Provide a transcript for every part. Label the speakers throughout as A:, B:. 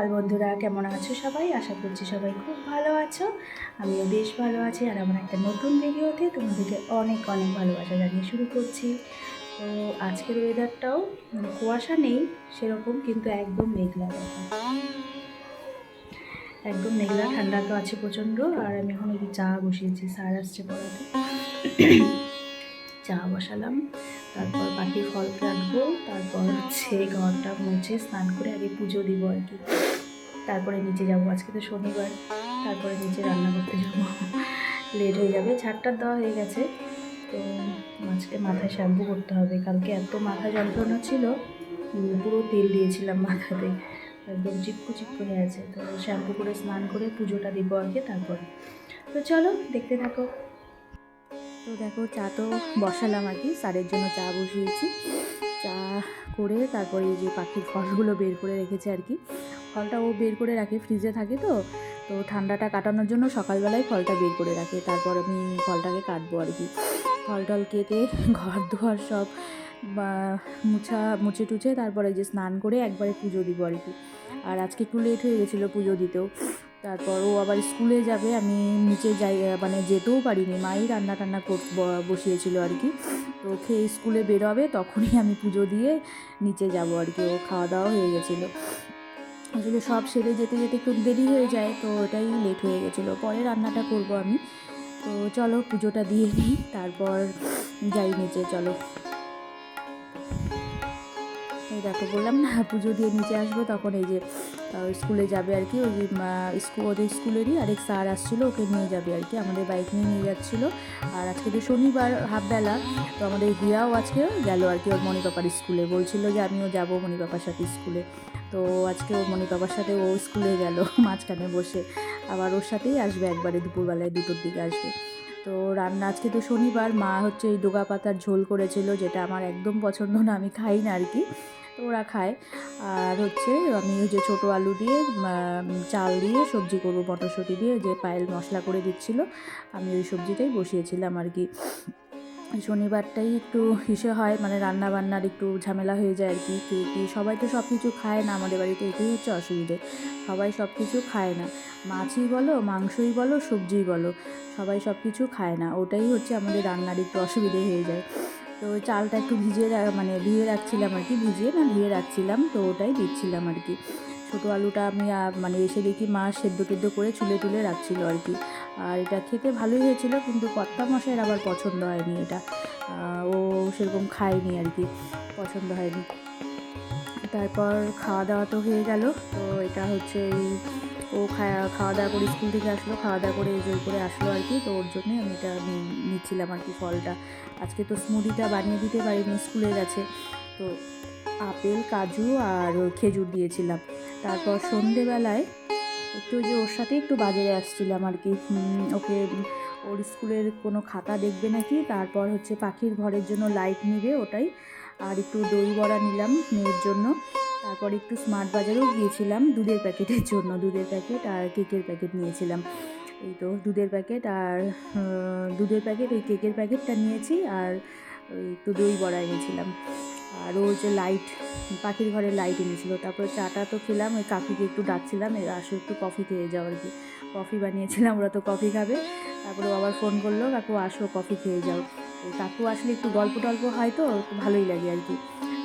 A: সকাল বন্ধুরা, কেমন আছো সবাই? আশা করছি সবাই খুব ভালো আছো। আমিও বেশ ভালো আছি। আর আমার একটা নতুন ভিডিওতে তোমাদেরকে অনেক অনেক ভালোবাসা জানিয়ে শুরু করছি। তো আজকের ওয়েদারটাও মানে কুয়াশা নেই, সেরকম কিন্তু একদম মেঘলা একদম মেঘলা, ঠান্ডা তো আছে প্রচণ্ড। আর আমি এখন একটু চা বসিয়েছি, স্যার আসছে পড়াতে। চা বসালাম। তারপর বাকি ফল রাখব, তারপর হচ্ছে ঘরটা মুছে স্নান করে আগে পুজো দিব আর কি। তারপরে নিচে যাব, আজকে তো শনিবার, তারপরে নিচে রান্না করতে যাব। লেট হয়ে যাবে ঝাড়টার দেওয়া হয়ে গেছে, তো আজকে মাথায় শ্যাম্পু করতে হবে। কালকে এত মাথা যন্ত্রণা ছিল পুরো তেল দিয়েছিলাম মাথাতে, একদম চিপকু চিপকু হয়ে আছে। তো শ্যাম্পু করে স্নান করে পুজোটা দিব আগে, তারপর। তো চলো, দেখতে থাকো। তো দেখো চা তো বসালাম আর কি। স্যারের জন্য চা বসিয়েছি। চা করে তারপরে এই যে পাখির ফলগুলো বের করে রেখেছে আর কি। ফলটা ও বের করে রাখে, ফ্রিজে থাকে তো। তো ঠান্ডাটা কাটানোর জন্য সকালবেলায় ফলটা বের করে রাখে। তারপর আমি ফলটাকে কাটবো আর কি। ফল টল কেটে ঘর দুয়ার সব মুছা, মুছে টুছে তারপরে যে স্নান করে একবারে পুজো দিব আর কি। আর আজকে একটু লেট হয়ে গেছিল পুজো দিতেও। তারপর ও আবার স্কুলে যাবে। আমি নিচে যাই মানে যেতেও পারিনি। মাই রান্না টান্না বসিয়েছিল আর কি। তো খেয়ে স্কুলে বেরোবে, তখনই আমি পুজো দিয়ে নিচে যাব আর কি। ও খাওয়া দাওয়া হয়ে গেছিল। আসলে সব সেরে যেতে যেতে খুব দেরি হয়ে যায়, তো ওটাই লেট হয়ে গেছিল। পরে রান্নাটা করব আমি। তো চলো পুজোটা দিয়ে নিই, তারপর যাই নিচে, চলো। দেখো বললাম না, পুজো দিয়ে নিচে আসব তখন এই যে স্কুলে যাবে আর কি, ওই স্কুল ওদের স্কুলেরই আরেক স্যার আসছিল, ওকে নিয়ে যাবে আর কি, আমাদের বাইক নিয়ে নিয়ে যাচ্ছিল। আর আজকে তো শনিবার হাফবেলা, তো আমাদের হিয়াও আজকে গেল আর কি, ওর মণি পাপার স্কুলে। বলছিল যে আমিও যাব মণি পাপার সাথে স্কুলে। তো আজকে ও মণি পাপার সাথে ও স্কুলে গেল মাঝখানে বসে। আবার ওর সাথেই আসবে একবারে দুপুরবেলায়, দুটোর দিকে আসবে। তো রান্না, আজকে তো শনিবার, মা হচ্ছে এই ডোগা পাতার ঝোল করেছিল, যেটা আমার একদম পছন্দ না, আমি খাই না আর কি। তো ওরা খায়। আর হচ্ছে আমি ওই যে ছোটো আলু দিয়ে চাল দিয়ে, সবজি করব মটরশুঁটি দিয়ে, যে পায়েল মশলা করে দিচ্ছিল, আমি ওই সবজিটাই বসিয়েছিলাম আর কি। শনিবারটাই একটু হিসে হয় মানে রান্না বান্নার একটু ঝামেলা হয়ে যায় আর কি কি সবাই তো সব কিছু খায় না, আমাদের বাড়িতে এটাই হচ্ছে অসুবিধে, সবাই সব কিছু খায় না, মাছই বলো, মাংসই বলো, সবজিই বলো, সবাই সব কিছু খায় না, ওটাই হচ্ছে আমাদের রান্নার একটু অসুবিধে হয়ে যায়। তো চালটা একটু ভিজিয়ে মানে ধুয়ে রাখছিলাম আর কি, ভিজিয়ে না ধুয়ে রাখছিলাম, তো ওটাই দিচ্ছিলাম আর কি। ছোটো আলুটা আমি মানে এসে দেখি মা সেদ্ধ টেদ্ধ করে চুলে তুলে রাখছিল আর কি। আর এটা খেতে ভালোই হয়েছিল, কিন্তু কর্তা মশাইয়ের আবার পছন্দ হয়নি এটা। ও সেরকম খায়নি আর কি, পছন্দ হয়নি। তারপর খাওয়া দাওয়া তো হয়ে গেল, তো এটা হচ্ছে এই ও খাওয়া খাওয়া দাওয়া করে স্কুল থেকে আসলো, খাওয়া দাওয়া করে জোর করে আসলো আর কি। তো ওর জন্যে আমি এটা নিচ্ছিলাম আর কি ফলটা। আজকে তো স্মুদিটা বানিয়ে দিতে পারিনি, স্কুলে গেছে। তো আপেল, কাজু আর খেজুর দিয়েছিলাম। তারপর সন্ধেবেলায় একটু যে ওর সাথে একটু বাজারে আসছিলাম আর কি। ওকে ওর স্কুলের কোনো খাতা দেখবে নাকি? তারপর হচ্ছে পাখির ঘরের জন্য লাইট নিবে ওটাই। আর একটু দই বড়া নিলাম মেয়ের জন্য। তারপর একটু স্মার্ট বাজারেও গিয়েছিলাম দুধের প্যাকেটের জন্য, দুধের প্যাকেট আর কেকের প্যাকেট নিয়েছিলাম। এই তো দুধের প্যাকেট আর দুধের প্যাকেট ওই কেকের প্যাকেটটা নিয়েছি আর ওই একটু দই বড়া এনেছিলাম। আর ও যে লাইট পাখির ঘরে লাইট এনেছিল, তারপর চাটা তো খেলাম, ওই কাকুকে একটু ডাকছিলাম, এ আসো একটু কফি খেয়ে যাও আর কি। কফি বানিয়েছিলাম, ওরা তো কফি খাবে। তারপরে আবার ফোন করল, কাকু আসো কফি খেয়ে যাও। ওই কাকু আসলে একটু গল্প টল্প হয় তো, ভালোই লাগে আর কি।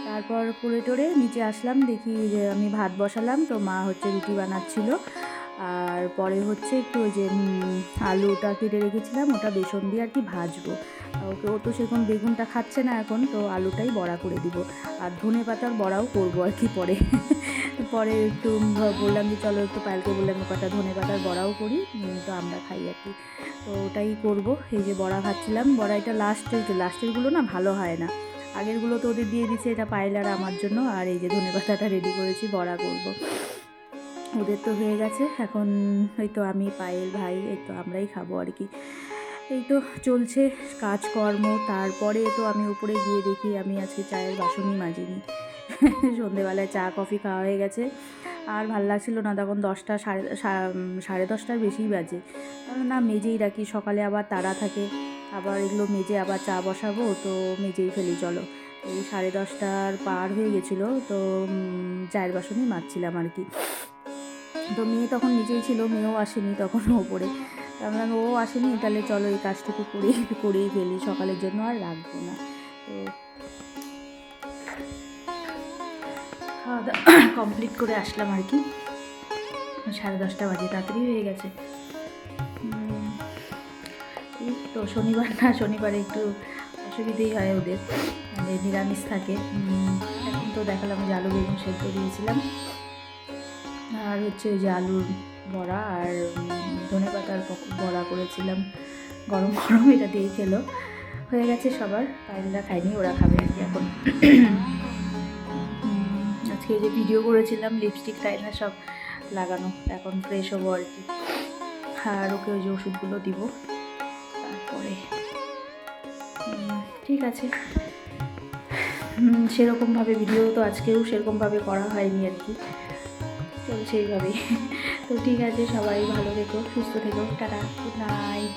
A: তারপর করে টোরে নিচে আসলাম, দেখি যে আমি ভাত বসালাম, তো মা হচ্ছে রুটি বানাচ্ছিল। আর পরে হচ্ছে একটু ওই যে আলুটা কেটে রেখেছিলাম, ওটা বেসন দিয়ে আর কি ভাজবো। ওকে, ও তো সেরকম বেগুনটা খাচ্ছে না এখন, তো আলুটাই বড়া করে দিব। আর ধনে পাতার বড়াও করব আর কি পরে। পরে একটু বললাম যে চলো একটু পায়েলকে বললাম কটা ধনে পাতার বড়াও করি তো আমরা খাই আর কি। তো ওটাই করব, এই যে বড়া ভাজছিলাম বড়া এটা লাস্টের লাস্টেরগুলো না ভালো হয় না। আগেরগুলো তো ওদের দিয়ে দিচ্ছে এটা পায়েল আর আমার জন্য। আর এই যে ধনে পাতাটা রেডি করেছি, বড়া করব। ওদের তো হয়ে গেছে, এখন ওই তো আমি, পায়েল ভাই, এই তো আমরাই খাব আর কি। এই তো চলছে কাজকর্ম, তারপরে তো আমি উপরে গিয়ে দেখি আমি আজকে চায়ের বাসনই মাজিনি। সন্ধেবেলায় চা, কফি খাওয়া হয়ে গেছে। আর ভালো লাগছিল না, তখন দশটা সাড়ে সাড়ে দশটার বেশিই বাজে। না, মেজেই রাখি, সকালে আবার তারা থাকে। আবার এগুলো মেজে আবার চা বসাবো, তো মেজেই ফেলি, চলো। এই সাড়ে দশটার পার হয়ে গেছিল, তো চায়ের বাসনই মারছিলাম আর কি। তো মেয়ে তখন নিজেই ছিল, মেয়েও আসেনি তখন ওপরে। আমরা ও আসেনি, তাহলে চলো এই কাজটুকু করেই করেই ফেলি, সকালের জন্য আর রাখব না। তো খাওয়া দাওয়া কমপ্লিট করে আসলাম আর কি। সাড়ে দশটা বাজে, তাড়াতাড়ি হয়ে গেছে। শনিবার না, শনিবারে একটু অসুবিধেই হয় ওদের মানে নিরামিষ থাকে। এখন তো দেখালাম যে আলু, বেগুন সেদ্ধ দিয়েছিলাম। আর হচ্ছে ওই যে আলুর বড়া আর ধনে পাতার বড়া করেছিলাম। গরম গরম এটা দিয়ে খেলো। হয়ে গেছে সবার পায়েলরা খায়নি, ওরা খাবে আর কি এখন। আজকে যে ভিডিও করেছিলাম লিপস্টিক টাইনা সব লাগানো, এখন ফ্রেশ হব আর কি। আর ওকে ওই যে ওষুধগুলো দিব। উম, ঠিক আছে। সেরকমভাবে ভিডিও তো আজকেও সেরকমভাবে করা হয়নি আর কি। চলছে এইভাবেই। তো ঠিক আছে সবাই ভালো থেকো সুস্থ থেকো। Tata good night